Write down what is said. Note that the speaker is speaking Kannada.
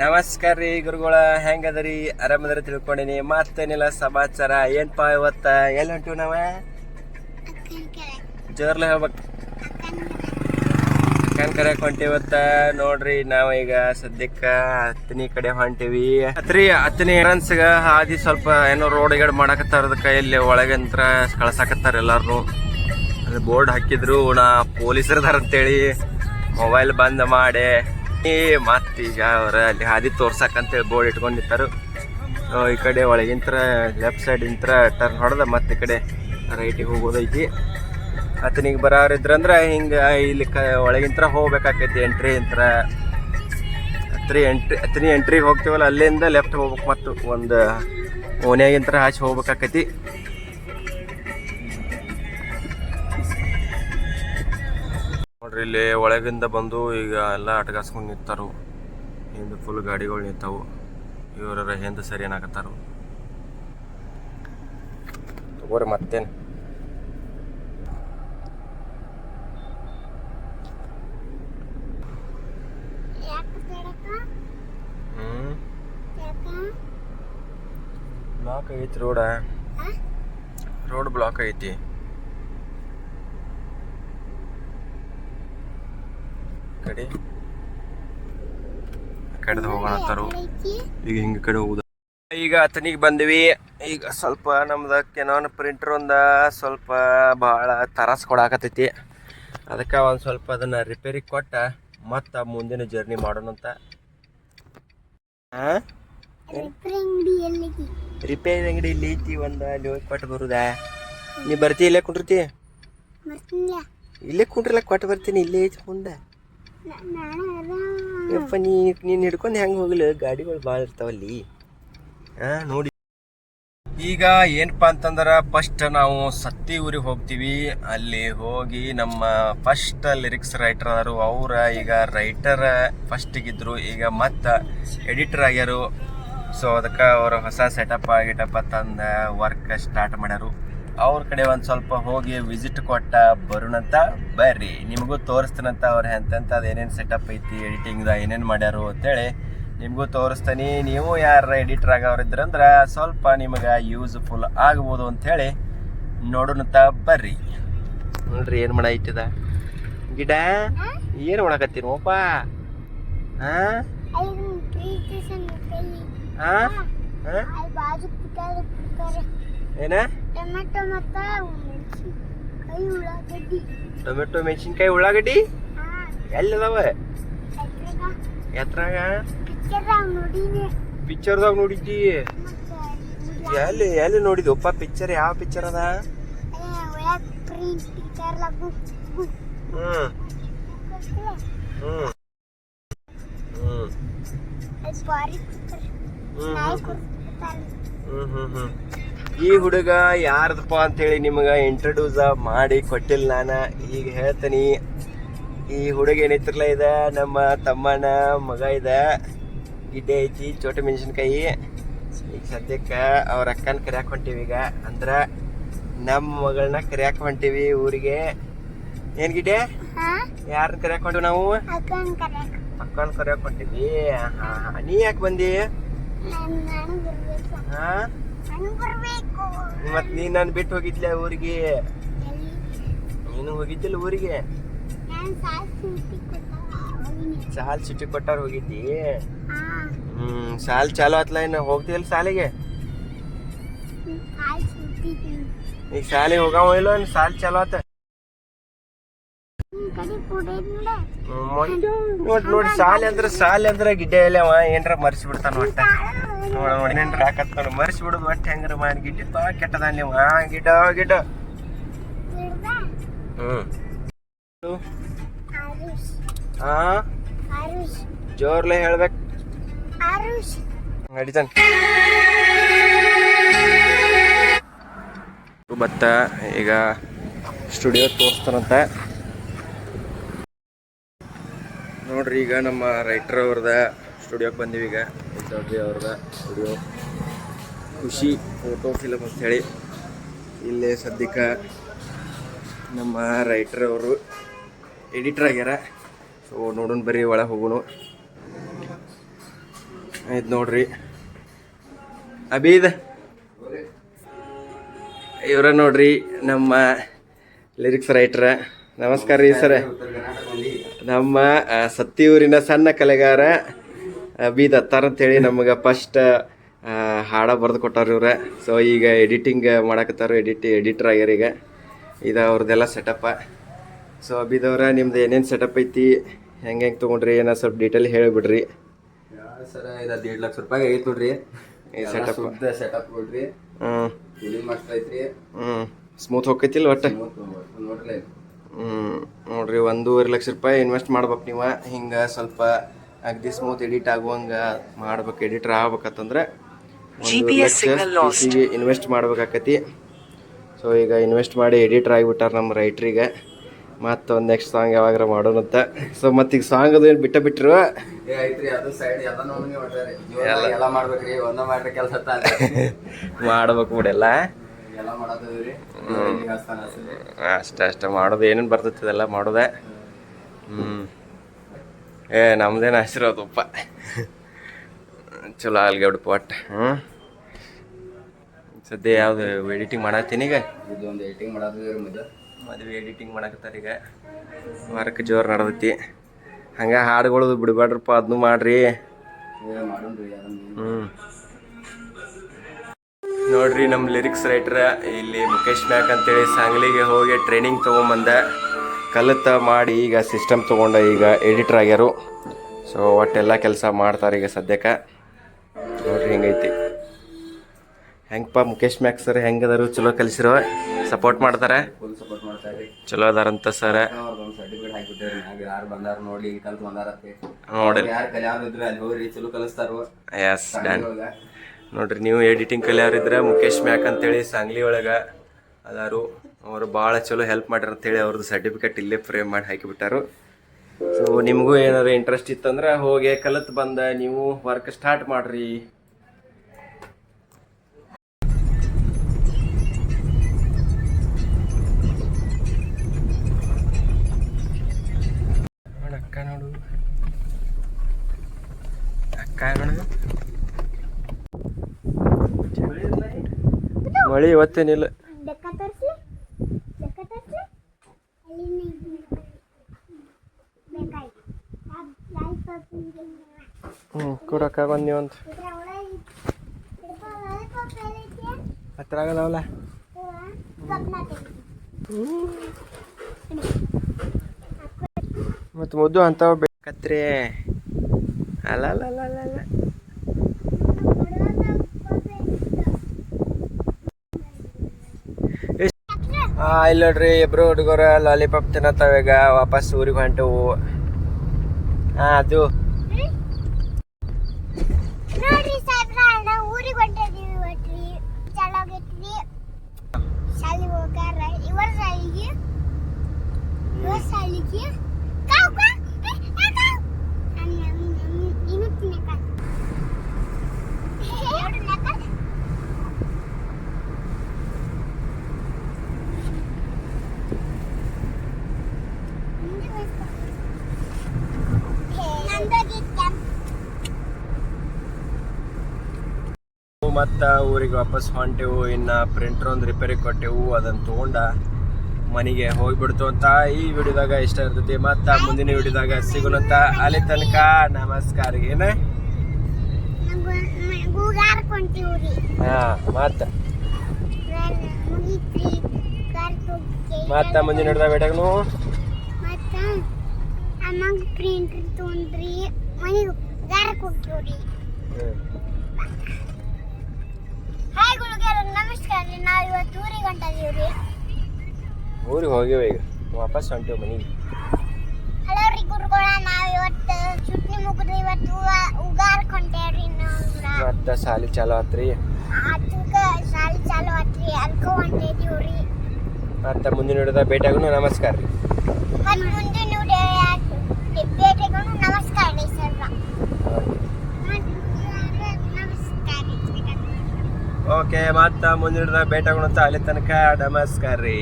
ನಮಸ್ಕಾರ ರೀ ಗುರುಗಳ ಹೆಂಗದರಿ ಆರಾಮದ್ರಿ ತಿಳ್ಕೊಂಡಿನಿ. ಮತ್ತೇನಿಲ್ಲ, ಸಮಾಚಾರ? ಏನ್ಪಾ ಇವತ್ತ? ಎಲ್ಲಿ ಹೊಂಟಿವ್ ನಾವ? ಜೋರ್ಲೆ ಹೇಳ್ಬೇಕು. ಅಕ್ಕನ್ ಕರೆಯಕ್ ಹೊಂಟಿವಿ ಇವತ್ತ. ನೋಡ್ರಿ, ನಾವು ಈಗ ಸದ್ಯಕ್ಕ ಹತ್ತನಿ ಕಡೆ ಹೊಂಟಿವಿ. ಹತ್ರಿ ಹತ್ತನಿ ಎಂಟ್ರನ್ಸ್ಗ ಹಾದಿ ಸ್ವಲ್ಪ ಏನೋ ರೋಡ್ ಗೀಡ್ ಮಾಡಕತ್ತಾರ ಅದಕ್ಕ. ಇಲ್ಲಿ ಒಳಗಂತ್ರ ಕಳ್ಸಾಕತ್ತಾರ ಎಲ್ಲಾರು ಬೋರ್ಡ್ ಹಾಕಿದ್ರು. ನಾ ಪೊಲೀಸರದಾರ ಅಂತೇಳಿ ಮೊಬೈಲ್ ಬಂದ್ ಮಾಡಿ. ಮತ್ತೀಗ ಅವ್ರ ಅಲ್ಲಿ ಹಾದಿ ತೋರ್ಸಕ್ಕಂತೇಳಿ ಬೋರ್ಡ್ ಇಟ್ಕೊಂಡ್ ನಿಂತಾರು ಸೊ, ಈ ಕಡೆ ಒಳಗಿಂತ್ರ ಲೆಫ್ಟ್ ಸೈಡ್ ಇಂತರ ಟರ್ನ್ ಹೊಡೆದ ಮತ್ತೆ ಈ ಕಡೆ ರೈಟಿಗೆ ಹೋಗೋದೈತಿ. ಆತನಿಗೆ ಬರೋರಿದ್ರಂದ್ರೆ ಹಿಂಗ ಇಲ್ಲಿ ಕ ಒಳಗಿಂತ್ರ ಹೋಗ್ಬೇಕಾಕೈತಿ ಎಂಟ್ರಿ ಇಂತ್ರ. ಹತ್ರಿ ಎಂಟ್ರಿ ಹತ್ತನಿ ಎಂಟ್ರಿಗೆ ಹೋಗ್ತೀವಲ್ಲ ಅಲ್ಲಿಂದ ಲೆಫ್ಟ್ ಹೋಗ್ಬೇಕು ಮತ್ತು ಒಂದು ಓನ್ಯಾಗಿಂತ್ರ ಆಚೆ ಹೋಗ್ಬೇಕಾಕೈತಿ. ನೋಡ್ರಿ ಇಲ್ಲಿ ಒಳಗಿಂದ ಬಂದು ಈಗ ಎಲ್ಲ ಅಟಗಾಸ್ಕೊಂಡು ನಿಂತಾರು. ಹಿಂದೆ ಫುಲ್ ಗಾಡಿಗಳು ನಿಂತಾವು. ಇವರ ಹಿಂದೆ ಸರಿ ಏನಾಗತ್ತಾರು. ತಗೋರಿ ಮತ್ತೇನು. ಹ್ಮ್. ಬ್ಲಾಕ್ ಐತಿ ರೋಡ ರೋಡ್ ಬ್ಲಾಕ್ ಐತಿ. ಕಡೆ. ಕಡೆದ ಹೋಗೋಣತ್ತಾರು ಈಗ ಹಿಂಗ ಕಡೆ ಹೋಗುದ. ಈಗ ಅತನಿಗೆ ಬಂದ್ವಿ. ಈಗ ಸ್ವಲ್ಪ ನಮ್ದ ಕೆನೋನ್ ಪ್ರಿಂಟರ್ ಒಂದ ಸ್ವಲ್ಪ ಬಹಳ ತರಾಸ್ ಕೊಡಾಕತೈತಿ ಅದಕ್ಕೆ ಒಂದು ಸ್ವಲ್ಪ ಅದನ್ನ ರಿಪೇರಿ ಕೊಟ್ಟ ಮತ್ತ ಮುಂದಿನ ಜರ್ನಿ ಮಾಡೋಣಂತ ಹಾ ರಿಪೇರಿ ಅಂಗಡಿ ಇಲ್ಲಿ ಐತಿ ಒಂದ ಅಲ್ಲಿ ಹೋಗಿ ಕೊಟ್ಟು ಬರುದಾ? ನೀ ಬರ್ತಿ ಇಲ್ಲೇ ಕುಂಡಿರ್ತಿ ಇಲ್ಲೇ ಕುಂಡ್ರಲ್ಲ ಕೊಟ್ಟು ಬರ್ತೀನಿ ಇಲ್ಲೇ ಐತಿ ಮುಂದೆ. ಯಪ್ಪ, ನೀ ನೀನು ಹಿಡ್ಕೊಂಡು ಹೆಂಗೆ ಹೋಗ್ಲಿ? ಗಾಡಿಗಳು ಭಾಳ ಇರ್ತಾವಲ್ಲಿ ಹಾಂ, ನೋಡಿ. ಈಗ ಏನಪ್ಪ ಅಂತಂದ್ರೆ ಫಸ್ಟ್ ನಾವು ಸತ್ತಿ ಊರಿಗೆ ಹೋಗ್ತೀವಿ. ಅಲ್ಲಿ ಹೋಗಿ ನಮ್ಮ ಫಸ್ಟ್ ಲಿರಿಕ್ಸ್ ರೈಟರ್ ಅದಾರು ಅವರ, ಈಗ ರೈಟರ್ ಫಸ್ಟಿಗಿದ್ರು ಈಗ ಮತ್ತೆ ಎಡಿಟರ್ ಆಗ್ಯಾರು. ಸೊ ಅದಕ್ಕೆ ಅವರು ಹೊಸ ಸೆಟಪ್ ಗಿಟಪ್ ತಂದ ವರ್ಕ್ ಸ್ಟಾರ್ಟ್ ಮಾಡ್ಯಾರು. ಅವ್ರ ಕಡೆ ಒಂದು ಸ್ವಲ್ಪ ಹೋಗಿ ವಿಸಿಟ್ ಕೊಟ್ಟ ಬರೋಣಂತ ಬರ್ರಿ. ನಿಮಗೂ ತೋರಿಸ್ತಾನಂತ ಅವ್ರ ಎಂತೆಂತ ಅದೇನೇನು ಸೆಟಪ್ ಐತಿ ಎಡಿಟಿಂಗ್ದ ಏನೇನು ಮಾಡ್ಯಾರು ಅಂತೇಳಿ ನಿಮಗೂ ತೋರಿಸ್ತಾನೆ. ನೀವು ಯಾರ ಎಡಿಟರ್ ಆಗವ್ರಿದ್ರಂದ್ರೆ ಸ್ವಲ್ಪ ನಿಮಗೆ ಯೂಸ್ಫುಲ್ ಆಗ್ಬೋದು ಅಂಥೇಳಿ ನೋಡೋಣಂತ ಬರ್ರಿ. ನೋಡ್ರಿ ಏನು ಮಾಡ ಇಟ್ಟಿದ ಗಿಡ ಏನು ಮಾಡಕತ್ತೀನಿ ಓಪ ಹಾಂ ಹಾಂ ಹಾಂ ಏನ? ಟೊಮೆಟೊ ಮತ್ತ ಕೈ ಉಳ್ಳಾಗಡ್ಡಿ. ಟೊಮೆಟೊ ಮೆಣಸಿನ್ಕಾಯಿ ಉಳ್ಳಾಗಡ್ಡಿ? ಎಲ್ಲಿದಾವ? ಎತ್ರಾಗ ಪಿಕ್ಚರ್ದಾಗ ನೋಡಿದ್ದಿ? ಎಲ್ಲಿ ಎಲ್ಲಿ ನೋಡಿದ್ವಪ್ಪ ಪಿಕ್ಚರ್? ಯಾವ ಪಿಕ್ಚರ್ ಅದ? ಹ್ಮ್. ಹ್ಮ್. ಹ್ಮ್ ಹ್ಮ್ ಹ್ಮ್. ಈ ಹುಡುಗ ಯಾರ್ದಪ್ಪ ಅಂತೇಳಿ ನಿಮಗೆ ಇಂಟ್ರೊಡ್ಯೂಸ್ ಮಾಡಿ ಕೊಟ್ಟಿಲ್ಲ ನಾನು. ಈಗ ಹೇಳ್ತೀನಿ ಈ ಹುಡುಗ ಏನೈತ್ರಲ್ಲ ಇದ? ನಮ್ಮ ತಮ್ಮನ ಮಗ ಇದ. ಗಿಡ್ಡೆ ಐತಿ ಚೋಟ ಮೆಣಸಿನ್ಕಾಯಿ. ಈಗ ಸದ್ಯಕ್ಕೆ ಅವ್ರ ಅಕ್ಕನ ಕರ್ಯಾಕ್ ಹೊಂಟೀವಿ ಈಗ. ಅಂದ್ರೆ ನಮ್ಮ ಮಗಳನ್ನ ಕರ್ಯಾಕ್ ಹೊಂಟೀವಿ ಊರಿಗೆ. ಏನ್ ಗಿಡ್ಡೆ? ಯಾರನ್ನ ಕರ್ಯಾಕ್ ಹೊಂಟಿವಿ ನಾವು? ಅಕ್ಕನ್ ಕರೆಯಕ್. ಹೊಂಟೀವಿ. ಹಾ ಹಾ ನೀ ಯಾಕೆ ಬಂದಿ? ಹಾ? ಮತ್ ನೀ ನಾನು ಬಿಟ್ಟು ಹೋಗಿದ್ಲೆ ಊರಿಗೆ? ನೀನು ಹೋಗಿದ್ದಿಲ್ಲ ಊರಿಗೆ? ಸಾಲ್ ಚುಟ್ಟಿ ಕೊಟ್ಟಾರ ಹೋಗಿದ್ದಿ? ಹ್ಮ್ ಸಾಲ್ ಚಾಲು ಆತ್ಲ ಇನ್ನು ಹೋಗ್ತಿಲ್ಲ ಸಾಲಿಗೆ? ಈಗ ಸಾಲಿಗೆ ಹೋಗಾವ ಇಲ್ಲ ಸಾಲ್ ಚಾಲು ಆತ? ನೋಡ ನೋಡ್ ಸಾಲಿ ಅಂದ್ರ ಸಾಲಿ ಅಂದ್ರ ಗಿಡ್ಡೆ ಎಲ್ಲ ಏನ್ರ ಮರ್ಸಿ ಬಿಡ್ತಾನ ಒಟ್ಟ ನೋಡ ಮರ್ಸಿ ಬಿಡುದು ಮತ್ತೆ ಹೆಂಗ್ರ ಮಾಡಿ ಗಿಡ್ಡ ಬಾ ಕೆಟ್ಟದ ನೀವು? ಆ ಗಿಡ ಗಿಡ ಹಾ ಜೋರ್ಲೆ ಹೇಳ್ಬೇಕು. ನಡಿತಾನೆ ಬತ್ತ ಈಗ ಸ್ಟುಡಿಯೋ ತೋರಿಸ್ತಾನಂತ. ನೋಡ್ರಿ ಈಗ ನಮ್ಮ ರೈಟರ್ ಅವ್ರದ ಸ್ಟುಡಿಯೋಗೆ ಬಂದೀವಿ ಈಗ. ಚೌಧರಿ ಅವ್ರದ ಸ್ಟುಡಿಯೋ ಖುಷಿ ಫೋಟೋ ಫಿಲಮ್ ಅಂಥೇಳಿ ಇಲ್ಲಿ ಇಲ್ಲೇ ಸದ್ಯಕ್ಕೆ ನಮ್ಮ ರೈಟರ್ ಅವರು ಎಡಿಟರ್ ಆಗ್ಯಾರ. ಸೊ ನೋಡೋಣ ಬರ್ರಿ, ಒಳಗೆ ಹೋಗೋಣ. ಆಯ್ತು ನೋಡ್ರಿ. ಅಬೀದ್ ಇವರ ನೋಡ್ರಿ, ನಮ್ಮ ಲಿರಿಕ್ಸ್ ರೈಟ್ರ ನಮಸ್ಕಾರ ರೀ ಸರ್. ನಮ್ಮ ಸತ್ತಿ ಊರಿನ ಸಣ್ಣ ಕಲೆಗಾರ. ಅಬೀದ್ ಅಂತ ಅಂತೇಳಿ ನಮಗೆ ಫಸ್ಟ್ ಹಾಡ ಬರೆದು ಕೊಟ್ಟಾರ ಇವ್ರ. ಸೊ ಈಗ ಎಡಿಟಿಂಗ್ ಮಾಡಕತ್ತಾರ ಎಡಿಟ್ ಎಡಿಟರ್ ಆಗ್ಯಾರ ಈಗ. ಇದು ಅವ್ರದ್ದೆಲ್ಲ ಸೆಟಪ್ಪ ಸೊ ಅಬೀದವ್ರ ನಿಮ್ದು ಏನೇನು ಸೆಟಪ್ ಐತಿ? ಹೆಂಗೆ ಹೆಂಗೆ ತೊಗೊಂಡ್ರಿ? ಏನೋ ಸ್ವಲ್ಪ ಡೀಟೇಲ್ ಹೇಳಿಬಿಡ್ರಿ. ಸರ ಇದು ಹದಿನೆಂಟು ಲಕ್ಷ ರೂಪಾಯಿ ಆಗೈತೆ ನೋಡ್ರಿ. ಈ ಸೆಟಪ್ ಸೆಟಪ್ ಕೊಡ್ರಿ. ಹ್ಞೂ ಫಿಲಿಮ್ ಮಸ್ತ್ ಐತ್ರಿ. ಹ್ಞೂ ಸ್ಮೂತ್ ಹೋಗ್ತೈತಿಲ್ಲ ಒಟ್ಟು? ನೋಡ್ರಿ. ಹ್ಞೂ ನೋಡ್ರಿ ಒಂದೂವರೆ ಲಕ್ಷ ರೂಪಾಯಿ ಇನ್ವೆಸ್ಟ್ ಮಾಡ್ಬೇಕು ನೀವು. ಹಿಂಗೆ ಸ್ವಲ್ಪ ಅಗ್ದಿ ಸ್ಮೂತ್ ಎಡಿಟ್ ಆಗುವಂಗ ಮಾಡ್ಬೇಕು ಎಡಿಟರ್ ಆಗ್ಬೇಕಂತಂದ್ರೆ ಇನ್ವೆಸ್ಟ್ ಮಾಡ್ಬೇಕಾಕತಿ. ಸೊ ಈಗ ಇನ್ವೆಸ್ಟ್ ಮಾಡಿ ಎಡಿಟರ್ ಆಗಿಬಿಟ್ಟಾರ ನಮ್ಮ ರೈಟ್ರಿಗೆ. ಮತ್ತು ಒಂದು ನೆಕ್ಸ್ಟ್ ಸಾಂಗ್ ಯಾವಾಗಾರ ಮಾಡೋಣಂತ ಸೊ ಮತ್ತೀಗ ಸಾಂಗ್ ಅದು ಏನು ಬಿಟ್ಟ ಬಿಟ್ಟರು ಏ ಐತ್ರಿ ಅದು ಸೈಡ್ ಎಲ್ಲ ನೋಡ್ರಿ ಹೊಟ್ಟಾರಿ ಎಲ್ಲ. ಮಾಡ್ಬೇಕ್ರಿ ಒಂದ ಮಾಡ್ರಿ ಕೆಲಸ ಮಾಡ್ಬೇಕು ಬಿಡೆಲ್ಲ. ಅಷ್ಟೇ ಅಷ್ಟೇ ಮಾಡೋದು ಏನೇನು ಬರ್ತೈತೆ ಅದೆಲ್ಲ ಮಾಡೋದೆ. ಹ್ಞೂ ಏ ನಮ್ದೇನು ಹಸಿರೋದಪ್ಪ ಚಲೋ ಅಲ್ಗಡ್ಪ ಒಟ್ಟು ಹ್ಞೂ ಸದ್ಯ ಯಾವುದು ಎಡಿಟಿಂಗ್ ಮಾಡತ್ತೀನಿ ಈಗ? ಇದೊಂದು ಎಡಿಟಿಂಗ್ ಮಾಡೋದು ಮದುವೆ. ಮದುವೆ ಎಡಿಟಿಂಗ್ ಮಾಡಕತ್ತಾರ ಈಗ. ವರ್ಕ್ ಜೋರು ನಡೆದೈತಿ. ಹಂಗೆ ಹಾಡುಗಳು ಬಿಡಬೇಡ್ರಪ್ಪ ಅದನ್ನು ಮಾಡ್ರಿ. ಹ್ಞೂ ನೋಡ್ರಿ ನಮ್ಮ ಲಿರಿಕ್ಸ್ ರೈಟ್ರ ಇಲ್ಲಿ ಮುಖೇಶ್ ಮ್ಯಾಕ್ ಅಂತೇಳಿ ಸಾಂಗ್ಲಿಗೆ ಹೋಗಿ ಟ್ರೈನಿಂಗ್ ತೊಗೊಂಬಂದ. ಕಲಿತ ಮಾಡಿ ಈಗ ಸಿಸ್ಟಮ್ ತೊಗೊಂಡ ಈಗ ಎಡಿಟರ್ ಆಗ್ಯಾರು. ಸೊ ಒಟ್ಟೆಲ್ಲ ಕೆಲಸ ಮಾಡ್ತಾರೆ ಈಗ ಸದ್ಯಕ್ಕೆ. ನೋಡ್ರಿ ಹಿಂಗೈತಿ. ಹೆಂಗಪ್ಪ ಮುಖೇಶ್ ಮ್ಯಾಕ್ ಸರ್ ಹೆಂಗದಾರು? ಚಲೋ ಕಲಿಸಿರೋ? ಸಪೋರ್ಟ್ ಮಾಡ್ತಾರೆ? ಚಲೋ ಅದಾರಂತ ಸರ್. ನೋಡಿ ಎಸ್ ಡನ್ ನೋಡ್ರಿ. ನೀವು ಎಡಿಟಿಂಗ್ ಕಲಿಯೋರಿದ್ರೆ ಮುಖೇಶ್ ಮ್ಯಾಕ್ ಅಂತೇಳಿ ಸಾಂಗ್ಲಿ ಒಳಗೆ. ಅದಾರು. ಅವರು ಭಾಳ ಚಲೋ ಹೆಲ್ಪ್ ಮಾಡ್ಯಾರ ಅಂತೇಳಿ ಅವ್ರದ್ದು ಸರ್ಟಿಫಿಕೇಟ್ ಇಲ್ಲೇ ಫ್ರೇಮ್ ಮಾಡಿ ಹಾಕಿಬಿಟ್ಟಾರು. ಸೊ ನಿಮಗೂ ಏನಾರು ಇಂಟ್ರೆಸ್ಟ್ ಇತ್ತಂದ್ರೆ ಹೋಗಿ ಕಲಿತು ಬಂದ ನೀವು ವರ್ಕ್ ಸ್ಟಾರ್ಟ್ ಮಾಡ್ರಿ. ಅಕ್ಕ ನೋಡು. ಅಕ್ಕ ನೋಡು. ಮಳಿ ಇವತ್ತೇನಿಲ್ಲ. ಹ್ಞೂ ಕೊಡಕ್ಕ ಬಂದ್ ಏನೈತಿ ಹತ್ರ ಆಗಲ್ಲ ಸ್ವಪ್ನ ಮತ್ತು ಮುದ್ದು ಅಂಥವು ಬೇಕತ್ರಿ. ಅಲ್ಲ ಅಲ್ಲ ಅಲ್ಲ ಅಲ್ಲ ಅಲ್ಲ ಹಾಂ ಇಲ್ಲಿ ನೋಡ್ರಿ ಇಬ್ರು ಹುಡುಗರು ಲಾಲಿಪಾಪ್ ತಿನ್ನತ್ತಾವ ಈಗ, ವಾಪಸ್ ಊರಿಗೆ ಹೊಂಟವು. ಹಾಂ ಅದು ಮತ್ತು ಊರಿಗೆ ವಾಪಸ್ ಹೊಂಟೆವು. ಇನ್ನು ಪ್ರಿಂಟ್ರ್ ಒಂದು ರಿಪೇರಿ ಕೊಟ್ಟೆವು. ಅದನ್ನು ತೊಗೊಂಡ ಮನೆಗೆ ಹೋಗ್ಬಿಡ್ತು ಅಂತ ಈ ವಿಡಿಯೋದಾಗ ಇಷ್ಟ ಇರ್ತೈತಿ ಮತ್ತು ಮುಂದಿನ ವಿಡಿಯೋದಾಗ ಸಿಗೋಣಂತ ಅಲ್ಲಿ ತನಕ ನಮಸ್ಕಾರ ಏನ? ಹಾಂ ಮತ್ತು? ಮುಂದಿನ ವಿಡಿಯೋದಾಗ ಬೇಟಾಗನು ಮತ್ತ ಅಮ್ಮಂಗ್ ಪ್ರಿಂಟ್ ತೊಗೊಂಡ್ರಿ. ಮನೆಗೆ ಗಾರಕ್ಕೆ ಹೋಗ್ತೀವ್ರಿ ಹೊಂಟಿದೀವ್ರಿ ಊರಿಗೆ ಹೋಗ್ಯವ ಈಗ. ವಾಪಸ್ ಹೊಂಟೇವು ಮನೆಗೆ. ಹಲೋ ರೀ ಗುರುಗಳ ನಾವು ಇವತ್ತು ಚುಟ್ನಿ ಮುಗಿದು ಇವತ್ತು ಉಗಾರ್ ನಾವು ಮತ್ತು ಸಾಲಿ ಚಾಲು ಆತ್ರಿ. ಅದಕ್ಕ ಸಾಲಿ ಚಾಲು ಆತ್ರಿ ಅದಕ್ಕೆ ಹೊಂಟಿದೀವ್ರಿ ಮತ್ತು ಮುಂದಿನ ಹಿಡಿದ ಭೇಟಿಯಾಗೋಣ. ನಮಸ್ಕಾರ ರೀ. ಮತ್ತು ಮುಂದಿನ ಭೇಟಿಗೂ ನಮಸ್ಕಾರ ರೀ ಸರ್ವ ನಮಸ್ಕಾರ ರೀ ಓಕೆ ಮತ್ತೆ ಮುಂದಿನ ಅಂತ ಅಲ್ಲಿ ತನಕ ನಮಸ್ಕಾರ ರೀ